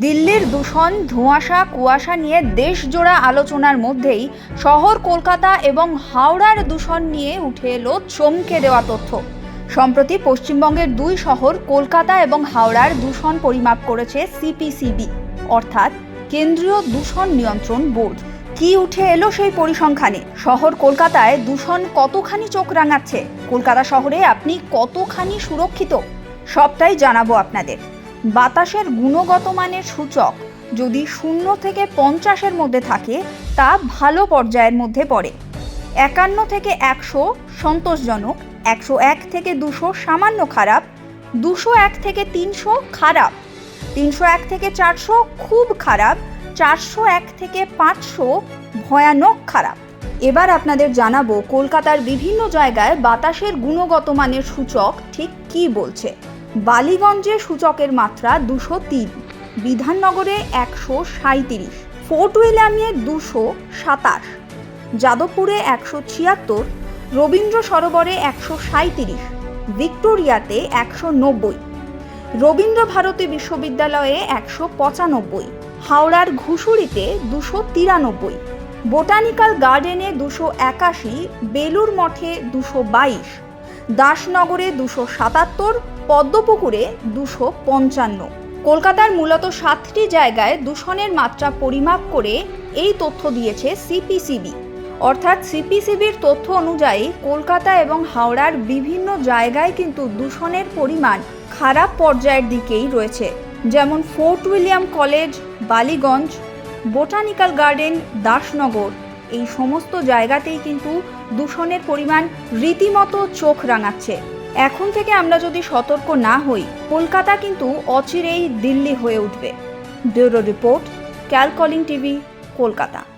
দিল্লির দূষণ, ধোঁয়াশা, কুয়াশা নিয়ে দেশজোড়া আলোচনার মধ্যেই শহর কলকাতা এবং হাওড়ার দূষণ নিয়ে উঠে এলো চমকে দেওয়া তথ্য। সম্প্রতি পশ্চিমবঙ্গের দুই শহর, কলকাতা এবং হাওড়ার দূষণ পরিমাপ করেছে সিপিসিবি অর্থাৎ কেন্দ্রীয় দূষণ নিয়ন্ত্রণ বোর্ড। কি উঠে এলো সেই পরিসংখ্যানে? শহর কলকাতায় দূষণ কতখানি চোখ রাঙাচ্ছে? কলকাতা শহরে আপনি কতখানি সুরক্ষিত? সবটাই জানাব আপনাদের। বাতাসের গুণগত মানের সূচক যদি শূন্য থেকে পঞ্চাশের মধ্যে থাকে, তা ভালো পর্যায়ের মধ্যে পড়ে। একান্ন থেকে একশো সন্তোষজনক, একশো এক থেকে দুশো সামান্য খারাপ, দুশো এক থেকে তিনশো খারাপ, তিনশো এক থেকে চারশো খুব খারাপ, চারশো এক থেকে পাঁচশো ভয়ানক খারাপ। এবার আপনাদের জানাব কলকাতার বিভিন্ন জায়গায় বাতাসের গুণগত মানের সূচক ঠিক কী বলছে। বালিগঞ্জে সূচকের মাত্রা দুশো তিন, বিধাননগরে একশো সাঁইত্রিশ, ফোর্ট উইলিয়ামে দুশো সাতাশ, যাদবপুরে একশো ছিয়াত্তর, রবীন্দ্র সরোবরে একশো সাঁইত্রিশ, ভিক্টোরিয়াতে একশো নব্বই, রবীন্দ্র ভারতী বিশ্ববিদ্যালয়ে একশো পঁচানব্বই, হাওড়ার ঘুষুরিতে দুশো তিরানব্বই, বোটানিক্যাল গার্ডেনে দুশো একাশি বেলুর মঠে দুশো বাইশ, দাসনগরে দুশো সাতাত্তর পদ্মপুকুরে দুশো পঞ্চান্ন। কলকাতার মূলত সাতটি জায়গায় দূষণের মাত্রা পরিমাপ করে এই তথ্য দিয়েছে সিপিসিবি। অর্থাৎ সিপিসিবির তথ্য অনুযায়ী কলকাতা এবং হাওড়ার বিভিন্ন জায়গায় কিন্তু দূষণের পরিমাণ খারাপ পর্যায়ের দিকেই রয়েছে। যেমন Fort William college, Ballygunge, botanical garden, Dasnagar. এই সমস্ত জায়গাতেই কিন্তু দূষণের পরিমাণ রীতিমতো চোখ রাঙাচ্ছে। এখন থেকে আমরা যদি সতর্ক না হই, কলকাতা কিন্তু অচিরেই দিল্লি হয়ে উঠবে। ব্যুরো রিপোর্ট ক্যালকলিং টিভি, কলকাতা।